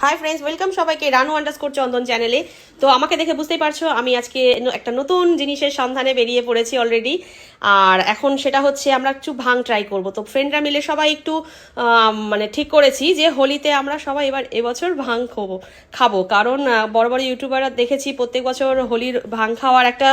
Hi friends welcome সবাইকে Ranu underscore চন্দন চ্যানেলে তো আমাকে দেখে বুঝতেই পারছ, আমি আজকে একটা নতুন জিনিসের সন্ধানে বেরিয়ে পড়েছি অলরেডি আর এখন সেটা হচ্ছে আমরা একটু ভাং ট্রাই করব। তো ফ্রেন্ডরা মিলে সবাই একটু মানে ঠিক করেছি যে হোলিতে আমরা সবাই এবার এবছর ভাং খাব খাব। কারণ বড় বড় ইউটিউবাররা দেখেছি প্রত্যেক বছর হোলির ভাং খাওয়ার একটা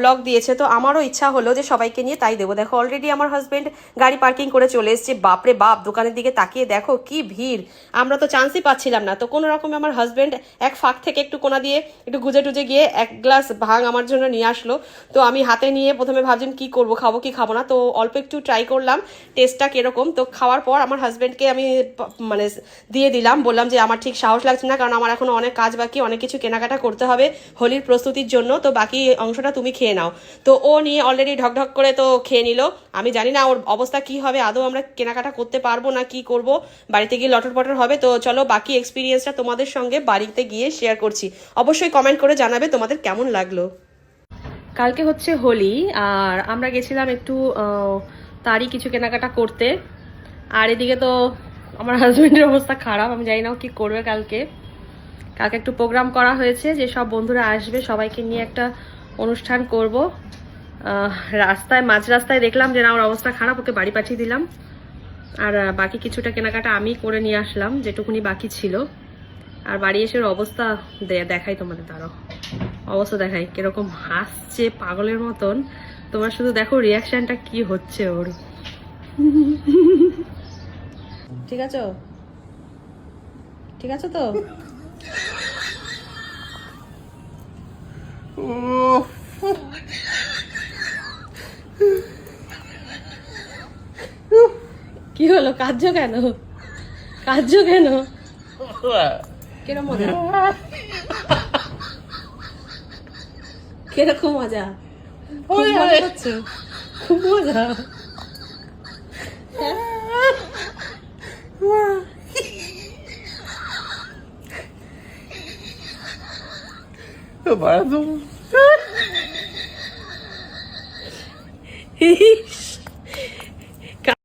ব্লগ দিয়েছে। তো আমারও ইচ্ছা হলো যে সবাইকে নিয়ে তাই দেবো। দেখো অলরেডি আমার হাজব্যান্ড গাড়ি পার্কিং করে চলে এসেছে। বাপরে বাপ, দোকানের দিকে তাকিয়ে দেখো কি ভিড়। আমরা তো চান্সই পাচ্ছিলাম না। তো কোনো রকমে আমার হাজব্যান্ড এক ফাঁক থেকে একটু কোনা দিয়ে একটু গুজে টুজে গিয়ে এক গ্লাস ভাং আমার জন্য নিয়ে আসলো। তো আমি হাতে নিয়ে প্রথমে ভাবছিলাম, কি করব? খাব কি খাব না? তো অল্প একটু ট্রাই করলাম। টেস্টটা কীরকম? তো খাওয়ার পর আমার হাজব্যান্ডকে আমি মানে দিয়ে দিলাম। বললাম যে, আমার ঠিক সাহস লাগছে না, কারণ আমার এখনও অনেক কাজ বাকি, অনেক কিছু কেনাকাটা করতে হবে হোলির প্রস্তুতির জন্য। তো বাকি অংশটা তুমি খেয়ে নাও। তো ও নিয়ে অলরেডি ঢকঢক করে তো খেয়ে নিল। আমি জানি না ওর অবস্থা কি হবে, আদৌ আমরা কেনাকাটা করতে পারব না, কি করব? বাড়িতে গিয়ে লটর পটর হবে। তো চলো বাকি এক্সপিরিয়েন্সটা তোমাদের সঙ্গে বাড়িতে গিয়ে শেয়ার করছি। অবশ্যই কমেন্ট করে জানাবে তোমাদের কেমন লাগল। কালকে হচ্ছে হোলি, আর আমরা গেছিলাম একটু তারই কিছু কেনাকাটা করতে। আর এদিকে তো আমার হাজবেন্ডের অবস্থা খারাপ, আমি জানি না কি করবে কালকে। কালকে একটু প্রোগ্রাম করা হয়েছে যে সব বন্ধুরা আসবে, সবাইকে নিয়ে একটা অনুষ্ঠান করব। রাস্তায়, মাঝ রাস্তায় দেখলাম যে না, ওর অবস্থা খারাপ, ওকে বাড়ি পাঠিয়ে দিলাম। আর, বাকি কিছুটা কেনাকাটা আমি করে নিয়ে আসলাম, যেটুকুনি বাকি ছিল। আর বাড়ি এসে অবস্থা দেখাই তোমাদের তারও অবস্থা দেখাই, কীরকম হাসছে পাগলের মতন। তোমরা শুধু দেখো রিয়াকশনটা কি হচ্ছে ওর। ঠিক আছে? ঠিক আছে তো? কি হলো? কাজ কেন? কাজ কেন? কিরম মজা কীরকম মজা খুব মজা করছ খুব মজা ইস,